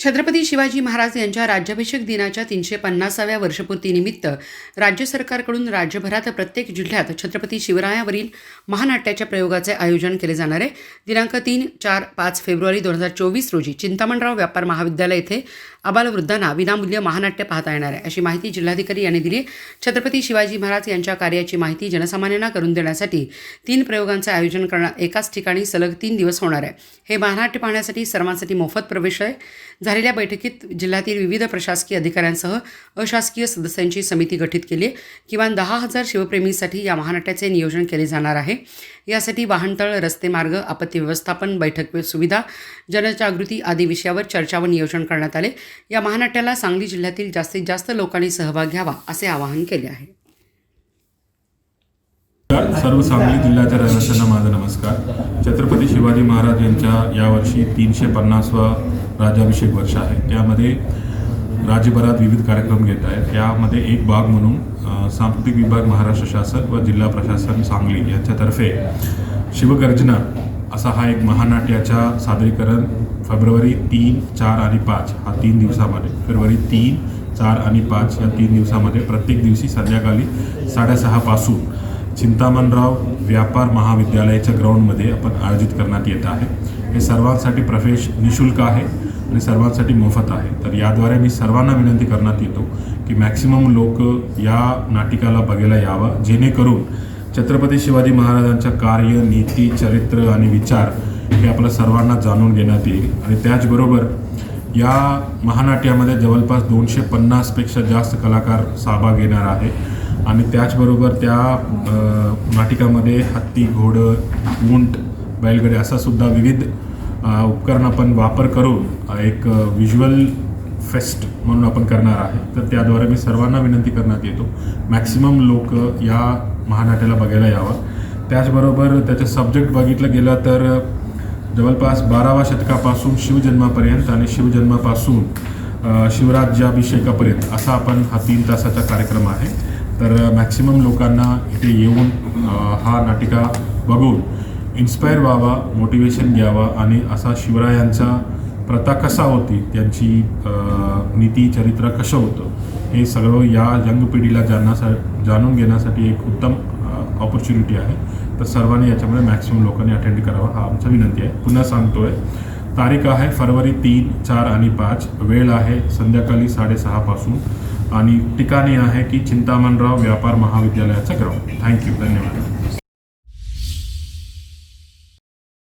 छत्रपती शिवाजी महाराज यांच्या राज्याभिषेक दिनाच्या तीनशे पन्नासाव्या वर्षपूर्तीनिमित्त राज्य सरकारकडून राज्यभरात प्रत्येक जिल्ह्यात छत्रपती शिवरायावरील महानाट्याच्या प्रयोगाचे आयोजन केले जाणार आहे. दिनांक तीन चार पाच फेब्रुवारी दोन हजार चोवीस रोजी चिंतामणराव व्यापार महाविद्यालय येथे आबालवृद्धांना विनामूल्य महानाट्य पाहता येणार आहे. अशी माहिती जिल्हाधिकारी यांनी दिली छत्रपती शिवाजी महाराज यांच्या कार्याची माहिती जनसामान्यांना करून देण्यासाठी तीन प्रयोगांचे आयोजन करणार एकाच ठिकाणी सलग तीन दिवस होणार आहे. हे महानाट्य पाहण्यासाठी सर्वांसाठी मोफत प्रवेश आहे. झालेल्या बैठकीत जिल्ह्यातील विविध प्रशासकीय अधिकाऱ्यांसह अशासकीय सदस्यांची समिती गठीत केली. आहे किमान दहा हजार शिवप्रेमींसाठी या महानाट्याचे नियोजन केले जाणार आहे. यासाठी वाहनतळ रस्ते मार्ग आपत्ती व्यवस्थापन बैठक सुविधा जनजागृती आदी विषयावर चर्चा व नियोजन करण्यात आले. या महानाट्याला सांगली जिल्ह्यातील जास्तीत जास्त लोकांनी सहभाग घ्यावा असे आवाहन केले आहे. सर्व सांगली जिल्ह्याच्या रहिवाशांना माझा नमस्कार. छत्रपती शिवाजी महाराज यांच्या यावर्षी तीनशे पन्नासवा राज्याभिषेक वर्ष आहे. त्यामध्ये राज्यभरात विविध कार्यक्रम घेत आहेत. यामध्ये एक भाग म्हणून सांस्कृतिक विभाग महाराष्ट्र शासन व जिल्हा प्रशासन सांगली यांच्यातर्फे शिवगर्जना असा हा एक महानाट्याचा सादरीकरण फेब्रुवारी तीन चार आणि पाच हा तीन दिवसामध्ये. फेब्रुवारी तीन चार आणि पाच या तीन दिवसामध्ये प्रत्येक दिवशी संध्याकाळी साडेसहापासून चिंतामणराव व्यापार महाविद्यालयाच्या ग्राउंडमध्ये आपण आयोजित करण्यात येत आहे. हे सर्वांसाठी प्रवेश निशुल्क आहे आणि सर्वांसाठी मोफत आहे. तर याद्वारे मी सर्वांना विनंती करण्यात येतो की मॅक्सिमम लोक या नाटिकाला बघायला यावं जेणेकरून छत्रपती शिवाजी महाराजांच्या कार्य नीती चरित्र आणि विचार हे आपल्या सर्वांना जाणून घेण्यात येईल. आणि त्याचबरोबर या महानाट्यामध्ये जवळपास दोनशे पन्नासपेक्षा जास्त कलाकार सहभाग घेणार आहे. आणि त्याचबरोबर त्या नाटिकामध्ये हत्ती घोडं उंट बैलगाडी असा सुद्धा विविध उपकरण आपण वापर करून एक व्हिज्युअल फेस्ट म्हणून आपण करणार आहे. तर त्याद्वारे मी सर्वांना विनंती करण्यात येतो. मॅक्सिमम लोक या महानाट्याला बघायला यावं. त्याचबरोबर त्याचं सब्जेक्ट बघितलं गेलं तर जवळपास बाराव्या शतकापासून शिवजन्मापर्यंत आणि शिवजन्मापासून शिवराज्याभिषेकापर्यंत असा आपण हा तीन तासाचा कार्यक्रम आहे. तर मॅक्सिमम लोकांना इथे येऊन हा नाटिका बघून इन्स्पायर व्हावा मोटिवेशन घ्यावा आणि असा शिवरायांचा प्रथा कसा होती त्यांची नीती चरित्र कसं होतं हे सगळं या यंग पिढीला जाणण्यासा जाणून घेण्यासाठी एक उत्तम ऑपॉर्च्युनिटी आहे. तर सर्वांनी याच्यामध्ये मॅक्सिमम लोकांनी अटेंड करावा हा आमचा विनंती आहे. पुन्हा सांगतो आहे तारीख आहे फरवरी तीन चार आणि पाच. वेळ आहे संध्याकाळी साडेसहापासून आणि ठिकाणी आहे की चिंतामणराव व्यापार महाविद्यालयाचं ग्राउंड. थँक्यू धन्यवाद.